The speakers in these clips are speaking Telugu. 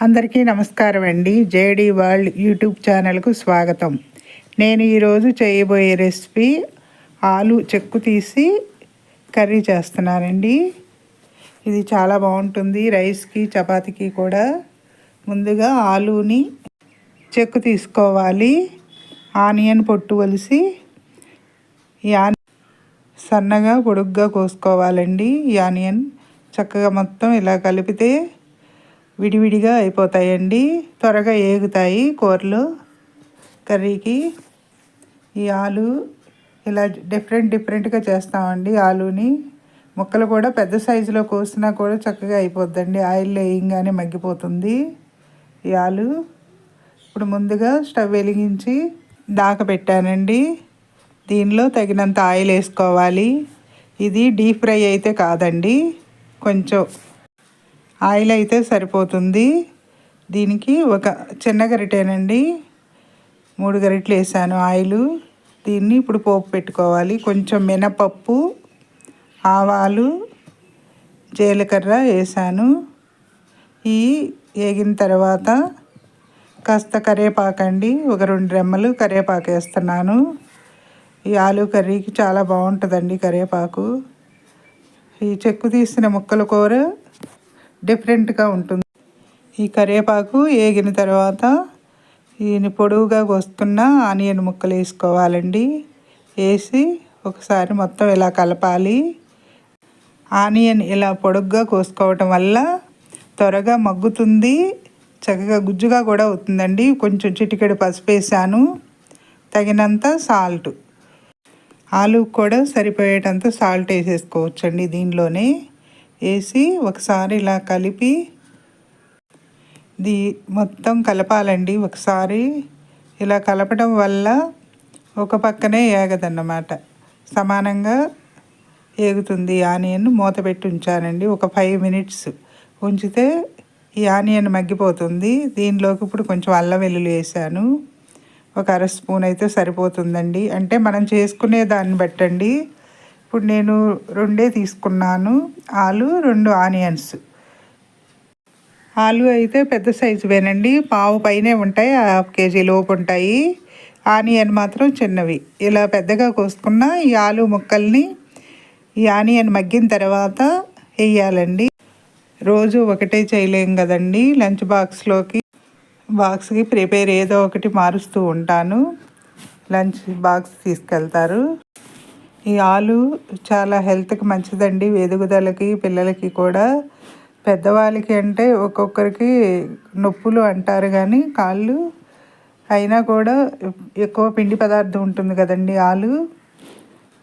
అందరికీ నమస్కారం అండి. జేడి వరల్డ్ యూట్యూబ్ ఛానల్కు స్వాగతం. నేను ఈరోజు చేయబోయే రెసిపీ ఆలు చెక్కు తీసి కర్రీ చేస్తున్నానండి. ఇది చాలా బాగుంటుంది. రైస్కి చపాతీకి కూడా ముందుగా ఆలుని చెక్కు తీసుకోవాలి. ఆనియన్ పొట్టు వలిసి ఈ సన్నగా పొడుగ్గా కోసుకోవాలండి. ఈ ఆనియన్ చక్కగా మొత్తం ఇలా కలిపితే విడివిడిగా అయిపోతాయండి. త్వరగా ఏగుతాయి కూరలు. కర్రీకి ఈ ఆలు ఇలా డిఫరెంట్ డిఫరెంట్గా చేస్తామండి ఆలుని. ముక్కలు కూడా పెద్ద సైజులో కోసినా కూడా చక్కగా అయిపోద్దండి. ఆయిల్ వేయంగానే మగ్గిపోతుంది ఈ ఆలు. ఇప్పుడు ముందుగా స్టవ్ వెలిగించి దాక పెట్టానండి. దీనిలో తగినంత ఆయిల్ వేసుకోవాలి. ఇది డీప్ ఫ్రై అయితే కాదండి. కొంచెం ఆయిల్ అయితే సరిపోతుంది. దీనికి ఒక చిన్న గరిటేనండి. మూడు గరిటెలు వేసాను ఆయిల్. దీన్ని ఇప్పుడు పోపు పెట్టుకోవాలి. కొంచెం మినపప్పు ఆవాలు జీలకర్ర వేసాను. ఈ వేగిన తర్వాత కాస్త కరివేపాకండి. ఒక రెండు రెమ్మలు కరివేపాకు వేస్తున్నాను. ఈ ఆలు కర్రీకి చాలా బాగుంటుందండి కరివేపాకు. ఈ చెక్కు తీసిన ముక్కల కూర డిఫరెంట్గా ఉంటుంది. ఈ కరివేపాకు వేగిన తర్వాత ఈయన పొడవుగా వస్తున్న ఆనియన్ ముక్కలు వేసుకోవాలండి. వేసి ఒకసారి మొత్తం ఇలా కలపాలి. ఆనియన్ ఇలా పొడుగ్గా కోసుకోవటం వల్ల త్వరగా మగ్గుతుంది. చక్కగా గుజ్జుగా కూడా అవుతుందండి. కొంచెం చిటికెడు పసుపు వేసాను. తగినంత సాల్ట్. ఆలు కూడా సరిపోయేటంత సాల్ట్ వేసేసుకోవచ్చండి దీనిలోనే. వేసి ఒకసారి ఇలా కలిపి దీ మొత్తం కలపాలండి. ఒకసారి ఇలా కలపడం వల్ల ఒక పక్కనే ఏగదన్నమాట. సమానంగా ఏగుతుంది. ఆనియన్ మూత పెట్టి ఉంచానండి. ఒక ఫైవ్ మినిట్స్ ఉంచితే ఈ ఆనియన్ మగ్గిపోతుంది. దీనిలోకి ఇప్పుడు కొంచెం అల్లం వెల్లుల్లి వేసాను. ఒక అర స్పూన్ అయితే సరిపోతుందండి. అంటే మనం చేసుకునే దాన్ని బట్టండి. ఇప్పుడు నేను రెండే తీసుకున్నాను. ఆలు రెండు ఆనియన్స్. ఆలు అయితే పెద్ద సైజు వేనండి. పావు పైనే ఉంటాయి హాఫ్ కేజీ లోపు ఉంటాయి. ఆనియన్ మాత్రం చిన్నవి. ఇలా పెద్దగా కోసుకున్న ఈ ఆలు ముక్కల్ని ఈ ఆనియన్ మగ్గిన తర్వాత వేయాలండి. రోజు ఒకటే చేయలేం కదండి. లంచ్ బాక్స్లోకి బాక్స్కి ప్రిపేర్ ఏదో ఒకటి మారుస్తూ ఉంటాను. లంచ్ బాక్స్ తీసుకెళ్తారు. ఈ ఆలు చాలా హెల్త్కి మంచిదండి. ఎదుగుదలకి పిల్లలకి కూడా. పెద్దవాళ్ళకి అంటే ఒక్కొక్కరికి నొప్పులు అంటారు కానీ కాళ్ళు అయినా కూడా ఎక్కువ పిండి పదార్థం ఉంటుంది కదండి ఆలు.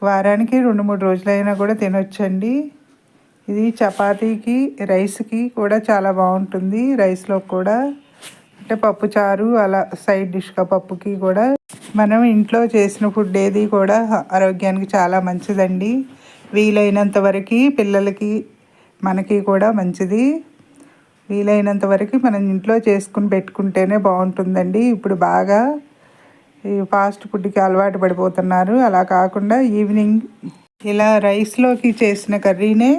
వారానికి రెండు మూడు రోజులైనా కూడా తినొచ్చండి. ఇది చపాతీకి రైస్కి కూడా చాలా బాగుంటుంది రైస్లో కూడా. అంటే పప్పుచారు అలా సైడ్ డిష్గా పప్పుకి కూడా మనం ఇంట్లో చేసిన ఫుడ్ ఏది కూడా ఆరోగ్యానికి చాలా మంచిదండి. వీలైనంత వరకు పిల్లలకి మనకి కూడా మంచిది. వీలైనంత వరకు మనం ఇంట్లో చేసుకుని పెట్టుకుంటేనే బాగుంటుందండి. ఇప్పుడు బాగా ఈ ఫాస్ట్ ఫుడ్కి అలవాటు పడిపోతున్నారు. అలా కాకుండా ఈవినింగ్ ఇలా రైస్లోకి చేసిన కర్రీనే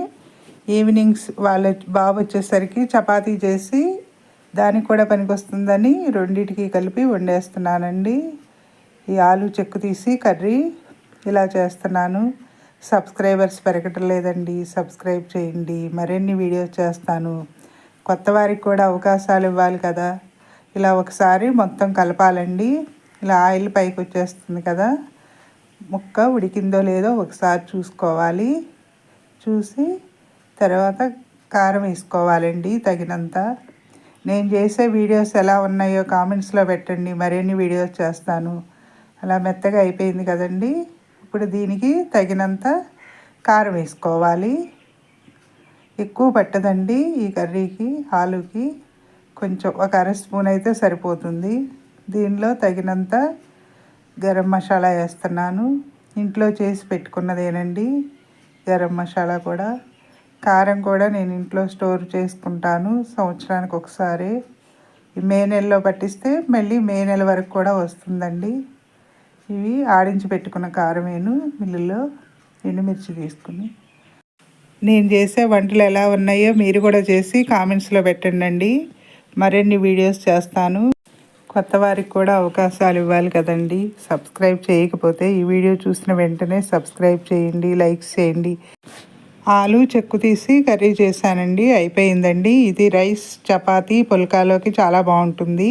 ఈవినింగ్స్ వాళ్ళ బాబు వచ్చేసరికి చపాతీ చేసి దానికి కూడా పనికొస్తుందని రెండింటికి కలిపి వండేస్తున్నానండి. ఈ ఆలు చెక్కు తీసి కర్రీ ఇలా చేస్తున్నాను. సబ్స్క్రైబర్స్ పెరగటం లేదండి. సబ్స్క్రైబ్ చేయండి. మరిన్ని వీడియోస్ చేస్తాను. కొత్త వారికి కూడా అవకాశాలు ఇవ్వాలి కదా. ఇలా ఒకసారి మొత్తం కలపాలండి. ఇలా ఆయిల్ పైకి వచ్చేస్తుంది కదా. ముక్క ఉడికిందో లేదో ఒకసారి చూసుకోవాలి. చూసి తర్వాత కారం వేసుకోవాలండి తగినంత. నేను చేసే వీడియోస్ ఎలా ఉన్నాయో కామెంట్స్లో పెట్టండి. మరిన్ని వీడియోస్ చేస్తాను. అలా మెత్తగా అయిపోయింది కదండి. ఇప్పుడు దీనికి తగినంత కారం వేసుకోవాలి. ఎక్కువ పట్టదండి ఈ కర్రీకి ఆలుకి. కొంచెం ఒక అర స్పూన్ అయితే సరిపోతుంది. దీనిలో తగినంత గరం మసాలా వేస్తున్నాను. ఇంట్లో చేసి పెట్టుకున్నదేనండి గరం మసాలా కూడా. కారం కూడా నేను ఇంట్లో స్టోర్ చేసుకుంటాను సంవత్సరానికి ఒకసారి మే నెలలో పట్టిస్తే మళ్ళీ మే నెల వరకు కూడా వస్తుందండి. ఇవి ఆడించి పెట్టుకున్న కారం వేను మిల్లులో ఎండుమిర్చి తీసుకుని నేను చేసే వంటలు ఎలా ఉన్నాయో మీరు కూడా చేసి కామెంట్స్లో పెట్టండి మరిన్ని వీడియోస్ చేస్తాను. కొత్త వారికి కూడా అవకాశాలు ఇవ్వాలి కదండి. సబ్స్క్రైబ్ చేయకపోతే ఈ వీడియో చూసిన వెంటనే సబ్స్క్రైబ్ చేయండి లైక్స్ చేయండి. ఆలు చెక్కు తీసి కర్రీ చేశానండి. అయిపోయిందండి. ఇది రైస్ చపాతీ పుల్కాలోకి చాలా బాగుంటుంది.